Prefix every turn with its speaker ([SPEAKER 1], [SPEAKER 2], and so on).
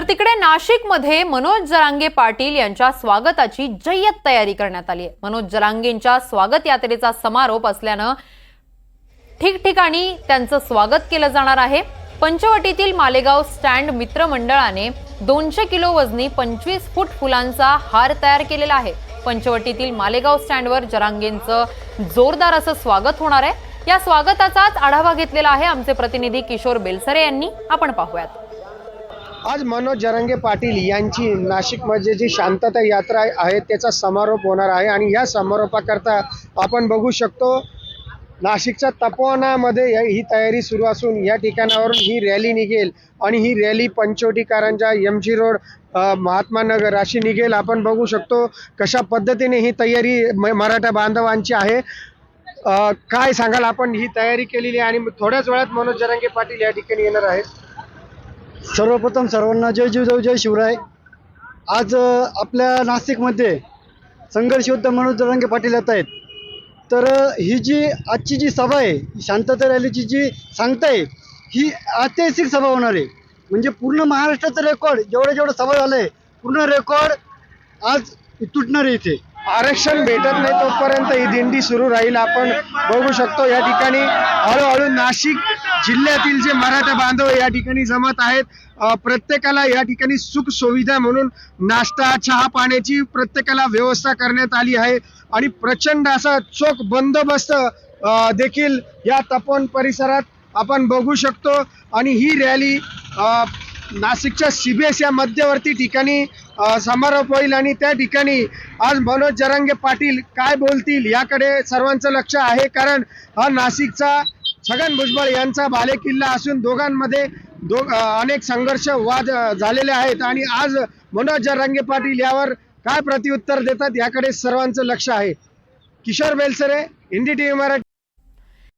[SPEAKER 1] तर तिकडे नाशिकमध्ये मनोज जरांगे पाटील यांच्या स्वागताची जय्यत तयारी करण्यात आली आहे. मनोज जरांगेंच्या स्वागत यात्रेचा समारोप असल्यानं ठिकठिकाणी त्यांचं स्वागत केलं जाणार आहे. पंचवटीतील मालेगाव स्टँड मित्रमंडळाने दोनशे किलो वजनी पंचवीस फूट फुलांचा हार तयार केलेला आहे. पंचवटीतील मालेगाव स्टँडवर जरांगेंचं जोरदार असं स्वागत होणार आहे. या स्वागताचाच आढावा घेतलेला आहे आमचे प्रतिनिधी किशोर बेलसरे यांनी. आपण पाहूयात.
[SPEAKER 2] आज मनोज जरंगे पाटील यांची नाशिकमध्ये जी शांतता यात्रा आहे त्याचा समारोप होणार आहे आणि या समारोपाकरता आपण बघू शकतो नाशिकच्या तपोवनामध्ये या- ही तयारी सुरू असून या ठिकाणावरून ही रॅली निघेल आणि ही rally Panchavati Karanja M G road Mahatma Nagar अशी निघेल. आपण बघू शकतो कशा पद्धतीने ही तयारी म- मराठा बांधवांची आहे. काय सांगाल? आपण ही तयारी केलेली आहे आणि थोड्याच वेळात मनोज जरांगे पाटील या ठिकाणी येणार आहेत.
[SPEAKER 3] सर्वप्रथम सर्वांना जय जिजाऊ जय शिवराय. आज आपल्या नाशिकमध्ये संघर्ष युद्ध मनोज जरांगे पाटील येत आहेत. तर ही जी आजची जी सभा आहे शांतता रॅलीची जी सांगताय ही ऐतिहासिक सभा होणार आहे. म्हणजे पूर्ण महाराष्ट्राचं रेकॉर्ड जेवढं जेवढं सभा झालं आहे पूर्ण रेकॉर्ड आज तुटणार आहे इथे.
[SPEAKER 2] आरक्षण भेटत नाही तोपर्यंत ही दिंडी सुरू राहील. आपण बघू शकतो या ठिकाणी हळूहळू नाशिक जिल्ह्यातील जे मराठा बांधव या ठिकाणी जमत आहेत प्रत्येकाला या ठिकाणी सुख सुविधा म्हणून नाश्ता चहा पाण्याची प्रत्येकाला व्यवस्था करण्यात आली आहे. आणि प्रचंड असा चोख बंदोबस्त देखील या तपोन परिसरात आपण बघू शकतो. आणि ही रॅली नाशिकच्या सीबीएस या मध्यवर्ती ठिकाणी समारोप होईल आणि त्या ठिकाणी आज मनोज जरांगे पाटील काय बोलतील याकडे सर्वांचं लक्ष आहे. कारण हा नाशिकचा छगन भुजबळ यांचा भालेकिल्ला असून दोघांमध्ये दो अनेक संघर्ष वाद झालेले आहेत. आणि आज मनोज जरांगे पाटील यावर काय प्रत्युत्तर देतात याकडे सर्वांचं लक्ष आहे. किशोर बेलसरे हिंदी टीव्ही मराठी.